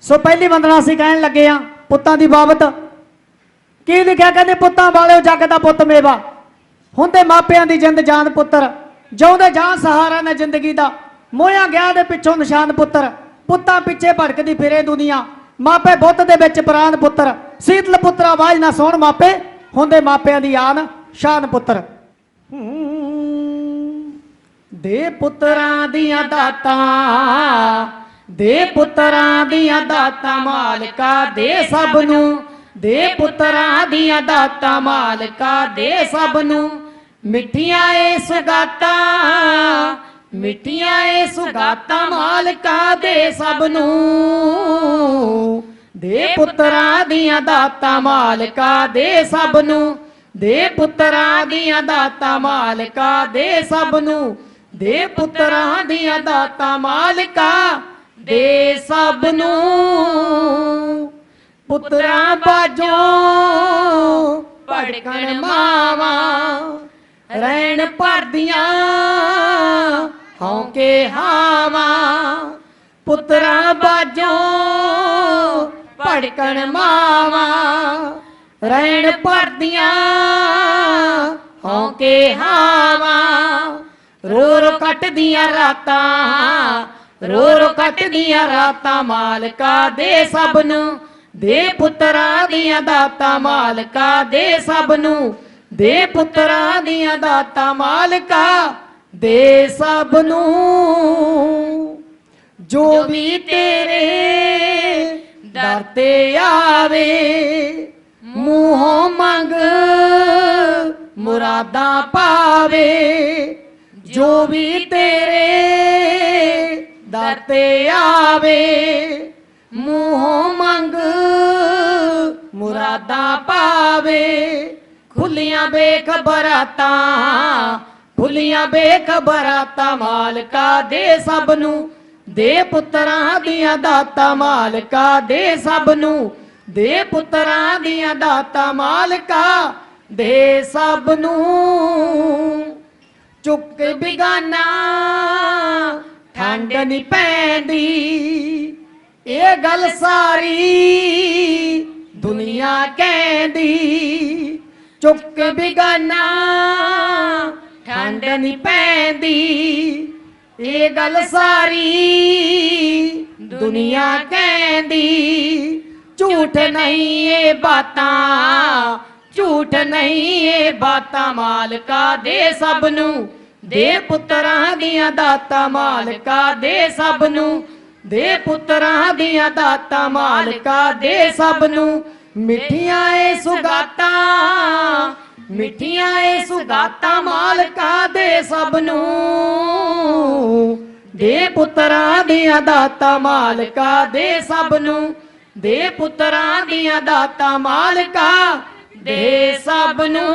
ਸੋ ਪਹਿਲੀ ਵੰਦਨਾ ਅਸੀਂ ਕਹਿਣ ਲੱਗੇ ਆ ਪੁੱਤਾਂ ਦੀ ਬਾਬਤ। ਕੀ ਲਿਖਿਆ ਕਹਿੰਦੇ, ਪੁੱਤਾਂ ਵਾਲਿਓ ਜੱਗ ਦਾ ਪੁੱਤ ਮੇਵਾ। ਹੁੰਦੇ ਮਾਪਿਆਂ ਦੀ ਜਿੰਦ ਜਾਨ ਪੁੱਤਰ। ਜਿਉਂਦੇ ਜਾਨ ਸਹਾਰਾ ਨੇ ਜ਼ਿੰਦਗੀ ਦਾ। ਮੋਇਆ ਗਿਆ ਦੇ ਪਿੱਛੋਂ ਨਿਸ਼ਾਨ ਪੁੱਤਰ। ਪੁੱਤਾਂ ਪਿੱਛੇ ਭੜਕਦੀ ਫਿਰੇ ਦੁਨੀਆ। ਮਾਪੇ ਬੁੱਤ ਦੇ ਵਿੱਚ ਪ੍ਰਾਨ ਪੁੱਤਰ। ਸੀਤਲ ਪੁੱਤਰ, ਆਵਾਜ਼ ਨਾ ਸੁਣ ਮਾਪੇ। ਹੁੰਦੇ ਮਾਪਿਆਂ ਦੀ ਆਨ, ਸ਼ਾਨ ਪੁੱਤਰ। ਦੇ ਪੁੱਤਰਾਂ ਦੀਆਂ ਦਾਤਾਂ। ਦੇ ਪੁੱਤਰਾਂ ਦੀਆਂ ਦਾਤਾਂ ਮਾਲਕਾ ਦੇ ਸਭ ਨੂੰ, ਦੇ ਪੁੱਤਰਾਂ ਦੀਆਂ ਦਾਤਾਂ ਮਾਲਕਾ ਦੇ ਸਭ ਨੂੰ। ਮਿੱਠੀਆਂ ਏ ਸੁਗਾਤਾਂ, ਮਿੱਠੀਆਂ ਏ ਸੁਗਾਤਾਂ ਮਾਲਕਾ ਦੇ ਸਭ ਨੂੰ। ਦੇ ਪੁੱਤਰਾਂ ਦੀਆਂ ਦਾਤਾਂ ਮਾਲਕਾ ਦੇ ਸਭ ਨੂੰ, ਦੇ ਪੁੱਤਰਾਂ ਦੀਆਂ ਦਾਤਾਂ ਮਾਲਕਾ ਦੇ ਸਭ ਨੂੰ। ਦੇ ਪੁੱਤਰਾਂ ਦੀਆਂ ਦਾਤਾਂ ਮਾਲਕਾ ਦੇ ਸਭ ਨੂੰ ਪੁੱਤਰਾਂ ਬਾਜੋ ਭੜਕਣ ਮਾਵਾਂ, ਰਹਿਣ ਭਰਦੀਆਂ ਹੌਕੇ ਹਾਵਾਂ। ਪੁੱਤਰਾਂ ਬਾਜੋ ਭੜਕਣ ਮਾਵਾਂ, ਰਹਿਣ ਭਰਦੀਆਂ ਹੌਕੇ ਹਾਵਾਂ। ਰੋ ਰੋ ਕੱਟਦੀਆਂ ਰਾਤਾਂ ਰੋ ਰੋ ਕੱਟਦੀਆਂ ਰਾਤਾਂ ਮਾਲਕਾ ਦੇ ਸਭ ਨੂੰ ਦੇ ਪੁੱਤਰਾਂ ਦੀਆਂ ਦਾਤਾਂ ਮਾਲਕਾ ਦੇ ਸਭ ਨੂੰ ਦੇ ਪੁੱਤਰਾਂ ਦੀਆਂ ਦਾਤਾਂ ਮਾਲਕਾ ਦੇ ਸਭ ਨੂੰ ਜੋ ਵੀ ਤੇਰੇ ਦਰ ਤੇ ਆਵੇ, ਮੂੰਹੋਂ ਮੰਗ ਮੁਰਾਦਾਂ ਪਾਵੇ। ਜੋ ਵੀ ਤੇਰੇ ਦਰ ਤੇ ਆਵੇ, ਮੂੰਹੋਂ ਮੰਗ ਮੁਰਾਦਾਂ ਪਾਵੇ। ਖੁੱਲੀਆਂ ਬੇਖਬਰਾਤਾਂ ਖੁੱਲੀਆਂ ਬੇਖਬਰਾਤਾਂ ਮਾਲਕਾ ਦੇ ਸਭ ਨੂੰ। ਦੇ ਪੁੱਤਰਾਂ ਦੀਆਂ ਦਾਤਾਂ ਮਾਲਕਾ ਦੇ ਸਭ ਨੂੰ। ਦੇ ਪੁੱਤਰਾਂ ਦੀਆਂ ਦਾਤਾਂ ਮਾਲਕਾ ਦੇ ਸਭ ਨੂੰ। ਚੁੱਕ ਬਿਗਾਨਾ ਠੰਡ ਨਹੀਂ ਪੈਂਦੀ। ਇਹ ਗੱਲ ਸਾਰੀ ਦੁਨੀਆ ਕਹਿੰਦੀ। ਚੁੱਕ ਬਿਗਾਨਾ ਠੰਡ ਨਹੀਂ ਪੈਂਦੀ। ਇਹ ਗੱਲ ਸਾਰੀ ਦੁਨੀਆ ਕਹਿੰਦੀ। ਝੂਠ ਨਹੀਂ ਇਹ ਬਾਤਾਂ, ਝੂਠ ਨਹੀਂ ਇਹ ਬਾਤਾਂ ਮਾਲਕਾ ਦੇ ਸਭ ਨੂੰ। ਦੇ ਪੁੱਤਰਾਂ ਦੀਆਂ ਦਾਤਾਂ ਮਾਲਕਾ ਦੇ ਸਭ ਨੂੰ ਦੇ ਪੁੱਤਰਾਂ ਦੀਆਂ ਦਾਤਾਂ ਮਾਲਕਾ ਦੇ ਸਭ ਨੂੰ ਮਿੱਠੀਆਂ ਏ ਸੁਗਾਤਾਂ, ਮਿੱਠੀਆਂ ਏ ਸੁਗਾਤਾਂ ਮਾਲਕਾ ਦੇ ਸਭ ਨੂੰ ਦੇ ਪੁੱਤਰਾਂ ਦੀਆਂ ਦਾਤਾਂ ਮਾਲਕਾ ਦੇ ਸਭ ਨੂੰ ਦੇ ਪੁੱਤਰਾਂ ਦੀਆਂ ਦਾਤਾਂ ਮਾਲਕਾ ਦੇ ਸਭ ਨੂੰ